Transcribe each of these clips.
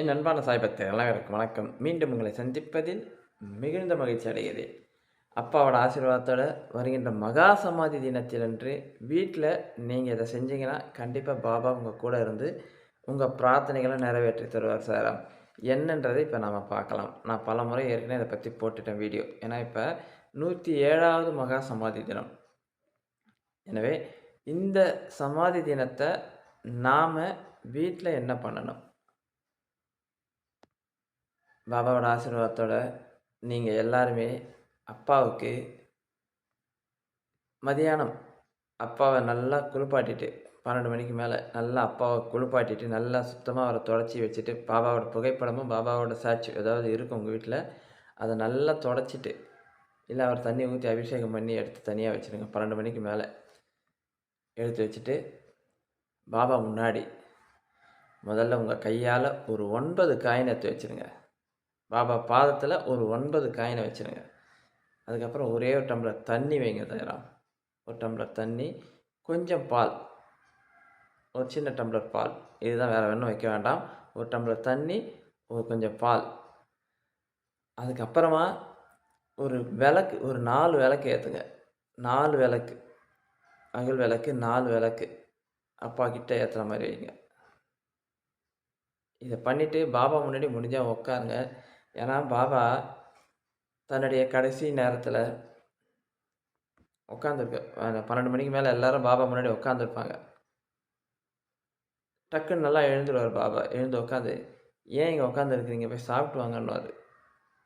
என் அன்பான சாய் பக்தர் அனைவருக்கும் வணக்கம். மீண்டும் உங்களை சந்திப்பதில் மிகுந்த மகிழ்ச்சி அடைகிறேன். அப்பாவோட ஆசீர்வாதத்தோட வருகின்ற மகா சமாதி தினத்திலன்று வீட்டில் நீங்கள் இதை செஞ்சீங்கன்னா கண்டிப்பாக பாபா உங்கள் கூட இருந்து உங்கள் பிரார்த்தனைகளை நிறைவேற்றி தருவார் சார். என்னன்றதை இப்போ நாம் பார்க்கலாம். நான் பல முறை ஏற்கனவே இதை பற்றி போட்டுட்டேன் வீடியோ. ஏன்னா இப்போ நூற்றி ஏழாவது மகா சமாதி தினம். எனவே இந்த சமாதி தினத்தை நாம் வீட்டில் என்ன பண்ணணும்? பாபாவோட ஆசீர்வாதத்தோட நீங்கள் எல்லாருமே அப்பாவுக்கு மதியானம் அப்பாவை நல்லா குளிப்பாட்டிட்டு பன்னெண்டு மணிக்கு மேலே நல்லா அப்பாவை குளிப்பாட்டிட்டு நல்லா சுத்தமாக அவரை தொடச்சி வச்சுட்டு பாபாவோட புகைப்படமும் பாபாவோட சாட்சி ஏதாவது இருக்கும் உங்கள் வீட்டில் அதை நல்லா தொடச்சிட்டு இல்லை அவர் தண்ணி ஊற்றி அபிஷேகம் பண்ணி எடுத்து தனியாக வச்சுருங்க. பன்னெண்டு மணிக்கு மேலே எடுத்து வச்சுட்டு பாபா முன்னாடி முதல்ல உங்கள் கையால் ஒரு ஒன்பது காயின் எடுத்து வச்சுருங்க. பாபா பாதத்தில் ஒரு ஒன்பது காயினை வச்சுருங்க. அதுக்கப்புறம் ஒரே ஒரு டம்ளர் தண்ணி வைங்க தயாராம் ஒரு டம்ளர் தண்ணி கொஞ்சம் பால். ஒரு சின்ன டம்ளர் பால். இதுதான் வேறு ஒன்றும் வைக்க வேண்டாம். ஒரு டம்ளர் தண்ணி ஒரு கொஞ்சம் பால். அதுக்கப்புறமா ஒரு விளக்கு ஒரு நாலு விளக்கு ஏற்றுங்க நாலு விளக்கு. அகல் விளக்கு நாலு விளக்கு. அப்பா கிட்ட ஏற்றுற மாதிரி வைங்க. இதை பண்ணிவிட்டு பாபா முன்னாடி முடிஞ்சால் உட்காருங்க ஏன்னா பாபா தன்னுடைய கடைசி நேரத்தில் உட்காந்துருக்கு பன்னெண்டு மணிக்கு மேலே எல்லாரும் பாபா முன்னாடி உட்காந்துருப்பாங்க டக்குன்னு நல்லா எழுந்துருவார் பாபா எழுந்து உட்காந்து ஏன் இங்கே உட்காந்துருக்குறீங்க போய் சாப்பிட்டு வாங்கன்னுவார்.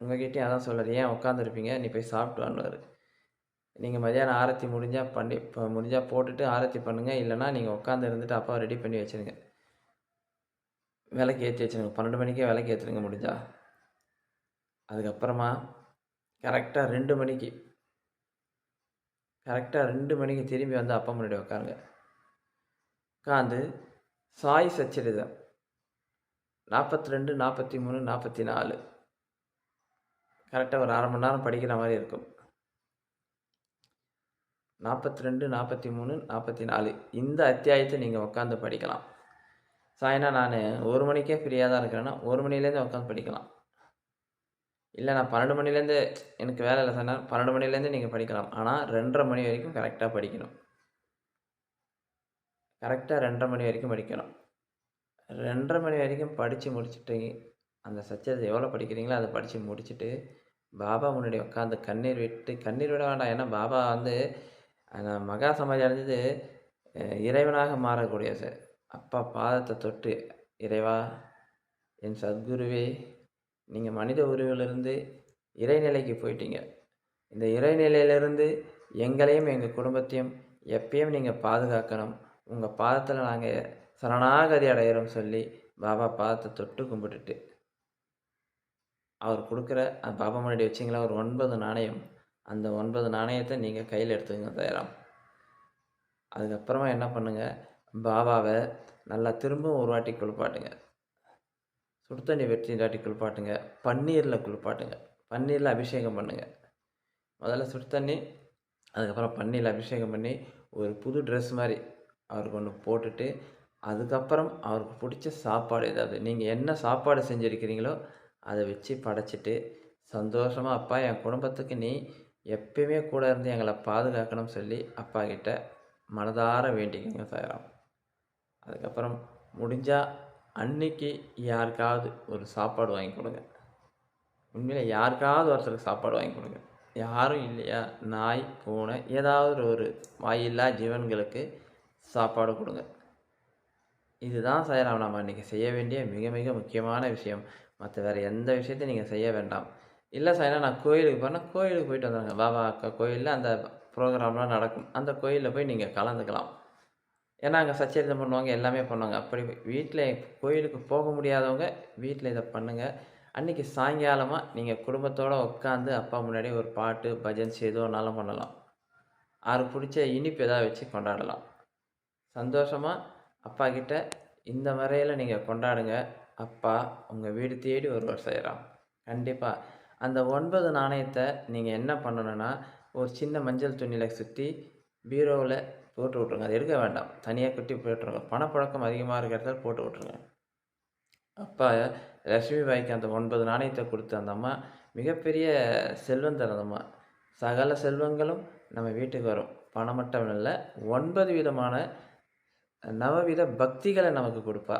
உங்ககிட்டயும் அதான் சொல்கிறார் ஏன் உட்காந்துருப்பீங்க நீ போய் சாப்பிட்டு வான்னுவார். நீங்கள் மதியானம் ஆரத்தி முடிஞ்சால் பண்ணி இப்போ முடிஞ்சால் போட்டுட்டு ஆரத்தி பண்ணுங்கள் இல்லைனா நீங்கள் உட்காந்து இருந்துட்டு அப்பா ரெடி பண்ணி வச்சுருங்க. விலைக்கு ஏற்றி வச்சுருங்க பன்னெண்டு மணிக்கே விலைக்கு ஏற்றுருங்க முடிஞ்சா? அதுக்கப்புறமா கரெக்டாக ரெண்டு மணிக்கு கரெக்டாக ரெண்டு மணிக்கு திரும்பி வந்து அப்பா முன்னாடி உட்காருங்க உட்காந்து சாய் சச்சரிதம். நாற்பத்தி ரெண்டு நாற்பத்தி மூணு நாற்பத்தி நாலு கரெக்டாக ஒரு அரை மணி நேரம் படிக்கிற மாதிரி இருக்கும். நாற்பத்தி ரெண்டு நாற்பத்தி மூணு நாற்பத்தி நாலு இந்த அத்தியாயத்தை நீங்கள் உட்காந்து படிக்கலாம். சாயனா நான் ஒரு மணிக்கே ஃப்ரீயாக தான் இருக்கிறேன்னா ஒரு மணிலேருந்து உட்காந்து படிக்கலாம். இல்லை நான் பன்னெண்டு மணிலேருந்து எனக்கு வேலை இல்லை சார். பன்னெண்டு மணிலேருந்து நீங்கள் படிக்கலாம். ஆனால் ரெண்டரை மணி வரைக்கும் கரெக்டாக படிக்கணும். கரெக்டாக ரெண்டரை மணி வரைக்கும் படிக்கணும். ரெண்டரை மணி வரைக்கும் படித்து முடிச்சுட்டு அந்த சச்சத்தை எவ்வளோ படிக்கிறீங்களோ அதை படித்து முடிச்சுட்டு பாபா முன்னாடி உட்காந்து கண்ணீர் விட்டு கண்ணீர் விட வேண்டாம். ஏன்னா பாபா வந்து அந்த மகா சமாதி அடைஞ்சது இறைவனாக மாறக்கூடிய சார். அப்பா பாதத்தை தொட்டு இறைவா என் சத்குருவே நீங்கள் மனித உருவிலிருந்து இறைநிலைக்கு போயிட்டீங்க. இந்த இறைநிலையிலிருந்து எங்களையும் எங்கள் குடும்பத்தையும் எப்பயும் நீங்கள் பாதுகாக்கணும். உங்கள் பாதத்தில் நாங்கள் சரணாகதி அடையிறோம் சொல்லி பாபா பாதத்தை தொட்டு கும்பிட்டுட்டு. அவர் கொடுக்குற அந்த பாபா முன்னாடி வச்சிங்களா? ஒரு ஒன்பது நாணயம். அந்த ஒன்பது நாணயத்தை நீங்கள் கையில் எடுத்துக்கங்க தயாராம். அதுக்கப்புறமா என்ன பண்ணுங்கள் பாபாவை நல்லா திரும்பவும் ஒரு வாட்டி குளிப்பாட்டுங்க. சுடு தண்ணி வெட்டி குளிப்பாட்டுங்க. பன்னீரில் குளிப்பாட்டுங்க. பன்னீரில் அபிஷேகம் பண்ணுங்கள் முதல்ல சுடு தண்ணி அதுக்கப்புறம் பன்னீரில் அபிஷேகம் பண்ணி ஒரு புது ட்ரெஸ் மாதிரி அவருக்கு ஒன்று போட்டுட்டு அதுக்கப்புறம் அவருக்கு பிடிச்ச சாப்பாடு ஏதாவது நீங்கள் என்ன சாப்பாடு செஞ்சுருக்கிறீங்களோ அதை வச்சு படைச்சிட்டு சந்தோஷமாக அப்பா என் குடும்பத்துக்கு நீ எப்பயுமே கூட இருந்து எங்களை பாதுகாக்கணும்னு சொல்லி அப்பா கிட்ட மனதார வேண்டிக்கங்க சாயிரம். அதுக்கப்புறம் முடிஞ்சால் அன்னைக்கு யாருக்காவது ஒரு சாப்பாடு வாங்கி கொடுங்க. உண்மையில் யாருக்காவது ஒருத்தருக்கு சாப்பாடு வாங்கி கொடுங்க. யாரும் இல்லையா? நாய் பூனை ஏதாவது ஒரு வாயில்லா ஜீவன்களுக்கு சாப்பாடு கொடுங்க. இதுதான் சாயராம் நம்ம இன்றைக்கி செய்ய வேண்டிய மிக மிக முக்கியமான விஷயம். மற்ற வேறு எந்த விஷயத்தையும் நீங்கள் செய்ய வேண்டாம். இல்லை சார் நான் கோயிலுக்கு போனால் கோயிலுக்கு போயிட்டு வந்துடுங்க பாபா அக்கா கோயிலில் அந்த ப்ரோக்ராம்லாம் நடக்கும். அந்த கோயிலில் போய் நீங்கள் கலந்துக்கலாம். ஏன்னா அங்கே சச்சரிதம் பண்ணுவாங்க எல்லாமே பண்ணுவாங்க. அப்படி வீட்டில் கோயிலுக்கு போக முடியாதவங்க வீட்டில் இதை பண்ணுங்கள் அன்றைக்கி சாயங்காலமாக நீங்கள் குடும்பத்தோடு உட்காந்து அப்பா முன்னாடி ஒரு பாட்டு பஜன்ஸ் எதுவோனாலும் பண்ணலாம். அவருக்கு பிடிச்ச இனிப்பு எதாவது வச்சு கொண்டாடலாம். சந்தோஷமாக அப்பா கிட்ட இந்த முறையில் நீங்கள் கொண்டாடுங்க. அப்பா உங்கள் வீடு தேடி ஒருவர் செய்கிறான் கண்டிப்பாக அந்த ஒன்பது நாணயத்தை நீங்கள் என்ன பண்ணணுன்னா ஒரு சின்ன மஞ்சள் துணியில் சுற்றி பீரோவில் போட்டு விட்ருங்க அது எடுக்க வேண்டாம். தனியாக குட்டி போட்டுருங்க பணப்பழக்கம் அதிகமாக இருக்கிறத போட்டு விட்ருங்க அப்பா லட்சுமி பாய்க்கு அந்த ஒன்பது நாணயத்தை கொடுத்த அந்த அம்மா மிகப்பெரிய செல்வந்தர் அந்த அம்மா. சகல செல்வங்களும் நம்ம வீட்டுக்கு வரும். பணம் மட்டும் இல்லை ஒன்பது விதமான நவவித பக்திகளை நமக்கு கொடுப்பா.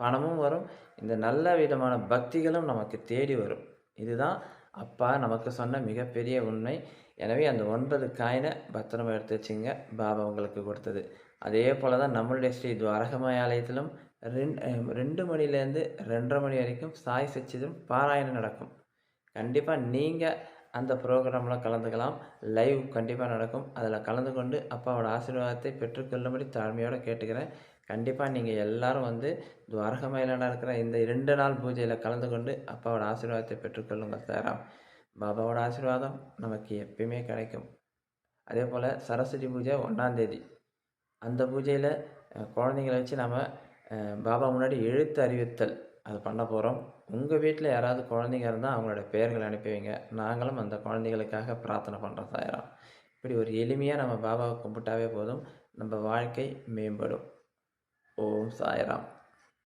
பணமும் வரும். இந்த நல்ல விதமான பக்திகளும் நமக்கு தேடி வரும். இதுதான் அப்பா நமக்கு சொன்ன மிகப்பெரிய உண்மை. எனவே அந்த ஒன்பது காயினை பத்திரமா எடுத்து வச்சுங்க. பாபா உங்களுக்கு கொடுத்தது. அதே போல் தான் நம்மளுடைய ஸ்ரீ துவாரகமாய் ஆலயத்திலும் ரெண்டு ரெண்டு மணிலேருந்து ரெண்டரை மணி வரைக்கும் சாய் சச்சிதம் பாராயணம் நடக்கும். கண்டிப்பாக நீங்கள் அந்த ப்ரோக்ராமில் கலந்துக்கலாம். லைவ் கண்டிப்பாக நடக்கும். அதில் கலந்து கொண்டு அப்பாவோட ஆசீர்வாதத்தை பெற்றுக்கொள்ளும்படி தாழ்மையோடு கேட்டுக்கிறேன். கண்டிப்பாக நீங்கள் எல்லாரும் வந்து துவாரகமையில் நடக்கிற இந்த இரண்டு நாள் பூஜையில் கலந்து கொண்டு அப்பாவோட ஆசீர்வாதத்தை பெற்றுக்கொள்ளுங்கள் சாராம். பாபாவோட ஆசீர்வாதம் நமக்கு எப்பயுமே கிடைக்கும். அதே போல் சரஸ்வதி பூஜை ஒன்றாந்தேதி அந்த பூஜையில் குழந்தைங்கள வச்சு நம்ம பாபா முன்னாடி எழுத்து அறிவித்தல் அது பண்ண போகிறோம் உங்கள் வீட்டில் யாராவது குழந்தைங்க இருந்தால் அவங்களோட பெயர்களை அனுப்பி வைங்க. நாங்களும் அந்த குழந்தைகளுக்காக பிரார்த்தனை பண்ணுறோம் சாயிரம் இப்படி ஒரு எளிமையாக நம்ம பாபாவை கும்பிட்டாவே போதும். நம்ம வாழ்க்கை மேம்படும். ஓம் சாய்ராம்